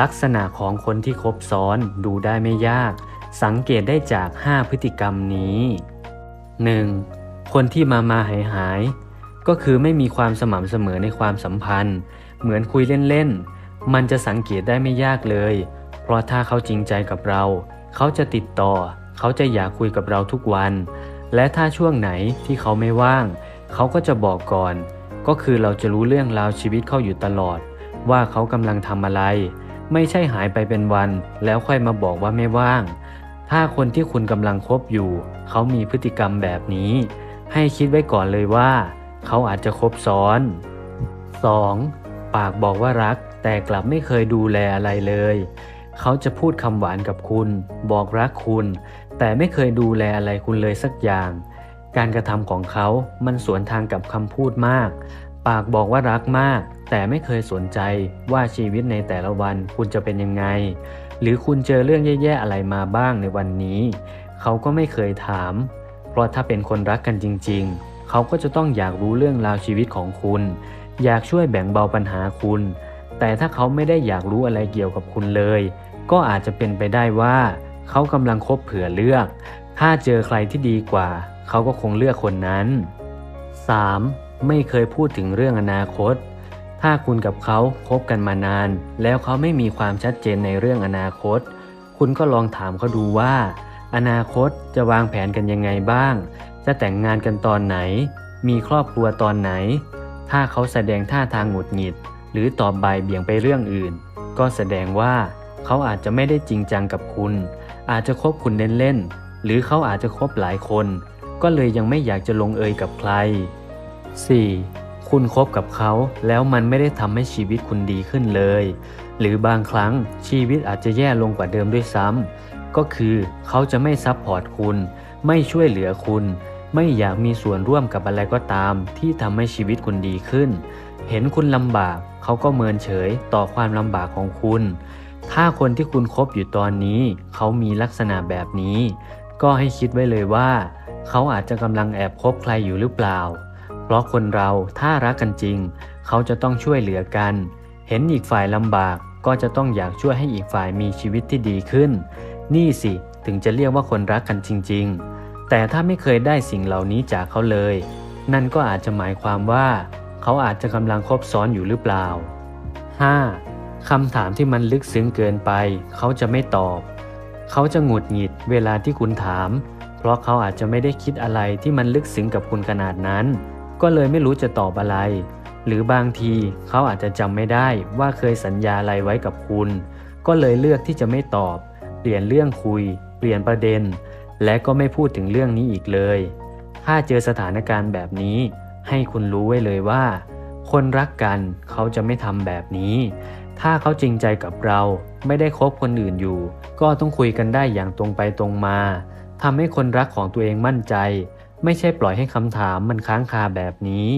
ลักษณะของคนที่คบซ้อนดูได้ไม่ยาก สังเกตได้จาก 5 พฤติกรรมนี้ 1. คนที่มามาหายหาย ก็คือไม่มีความสม่ำเสมอในความสัมพันธ์ เหมือนคุยเล่นๆ มันจะสังเกตได้ไม่ยากเลย เพราะถ้าเขาจริงใจกับเรา เขาจะติดต่อ เขาจะอยากคุยกับเราทุกวัน และถ้าช่วงไหนที่เขาไม่ว่าง เขาก็จะบอกก่อน ก็คือเราจะรู้เรื่องราวชีวิตเขาอยู่ตลอด ว่าเขากำลังทำอะไร ไม่ใช่หายไปเป็นวัน แล้วค่อยมาบอกว่าไม่ว่าง ถ้าคนที่คุณกำลังคบอยู่ เขามีพฤติกรรมแบบนี้ ให้คิดไว้ก่อนเลยว่า เขาอาจจะคบซ้อน 2. ปากบอกว่ารัก แต่กลับไม่เคยดูแลอะไรเลย เขาจะพูดคำหวานกับคุณ บอกรักคุณ แต่ไม่เคยดูแลอะไรคุณเลยสักอย่างการกระทำของเขา มันสวนทางกับคำพูดมาก ปากบอกว่ารักมาก แต่ไม่เคยสนใจว่าชีวิตในแต่ละวันคุณจะเป็นยังไง หรือคุณเจอเรื่องแย่ๆอะไรมาบ้างในวันนี้ เขาก็ไม่เคยถาม เพราะถ้าเป็นคนรักกันจริง ๆ เขาก็จะต้องอยากรู้เรื่องราวชีวิตของคุณ อยากช่วยแบ่งเบาปัญหาคุณ แต่ถ้าเขาไม่ได้อยากรู้อะไรเกี่ยวกับคุณเลย ก็อาจจะเป็นไปได้ว่า เขากำลังคบเผื่อเลือก ถ้าเจอใครที่ดีกว่า เขาก็คงเลือกคนนั้น 3. ไม่เคยพูดถึงเรื่องอนาคต ถ้าคุณกับเขาคบกันมานาน แล้วเขาไม่มีความชัดเจนในเรื่องอนาคต คุณก็ลองถามเขาดูว่า อนาคตจะวางแผนกันยังไงบ้าง จะแต่งงานกันตอนไหน มีครอบครัวตอนไหน ถ้าเขาแสดงท่าทางหงุดหงิด หรือตอบบ่ายเบี่ยงไปเรื่องอื่น ก็แสดงว่าเขาอาจจะไม่ได้จริงจังกับคุณ อาจจะคบคุณเล่นๆหรือเขาอาจจะคบหลายคน ก็เลยยังไม่อยากจะลงเอยกับใคร 4. คุณคบกับเขาแล้วมันไม่ได้ทำให้ชีวิตคุณดีขึ้นเลย หรือบางครั้งชีวิตอาจจะแย่ลงกว่าเดิมด้วยซ้ำก็คือเขาจะไม่ซับพอร์ตคุณ ไม่ช่วยเหลือคุณ ไม่อยากมีส่วนร่วมกับอะไรก็ตาม ที่ทำให้ชีวิตคุณดีขึ้น เห็นคุณลำบากเขาก็เมินเฉยต่อความลำบากของคุณ ถ้าคนที่คุณคบอยู่ตอนนี้ เขามีลักษณะแบบนี้ ก็ให้คิดไว้เลยว่า เขาอาจจะกำลังแอบคบใครอยู่หรือเปล่า ราะคนเราถ้ารักกันจริง เขาจะต้องช่วยเหลือกัน เห็นอีกฝ่ายลำบากก็จะต้องอยากช่วยให้อีกฝ่ายมีชีวิตที่ดีขึ้น นี่สิถึงจะเรียกว่าคนรักกันจริง ๆ แต่ถ้าไม่เคยได้สิ่งเหล่านี้จากเขาเลย นั่นก็อาจจะหมายความว่า เขาอาจจะกำลังคบซ้อนอยู่หรือเปล่า 5. คำถามที่มันลึกซึ้งเกินไป เขาจะไม่ตอบ เขาจะหงุดหงิดเวลาที่คุณถาม เพราะเขาอาจจะไม่ได้คิดอะไรที่มันลึกซึ้งกับคุณขนาดนั้น ก็เลยไม่รู้จะตอบอะไร หรือบางทีเขาอาจจะจำไม่ได้ว่าเคยสัญญาอะไรไว้กับคุณ ก็เลยเลือกที่จะไม่ตอบ เปลี่ยนเรื่องคุย เปลี่ยนประเด็น และก็ไม่พูดถึงเรื่องนี้อีกเลย ถ้าเจอสถานการณ์แบบนี้ ให้คุณรู้ไว้เลยว่า คนรักกันเขาจะไม่ทำแบบนี้ ถ้าเขาจริงใจกับเราไม่ได้คบคนอื่นอยู่ ก็ต้องคุยกันได้อย่างตรงไปตรงมาทำให้คนรักของตัวเองมั่นใจ ไม่ใช่ปล่อยให้คำถามมันค้างคาแบบนี้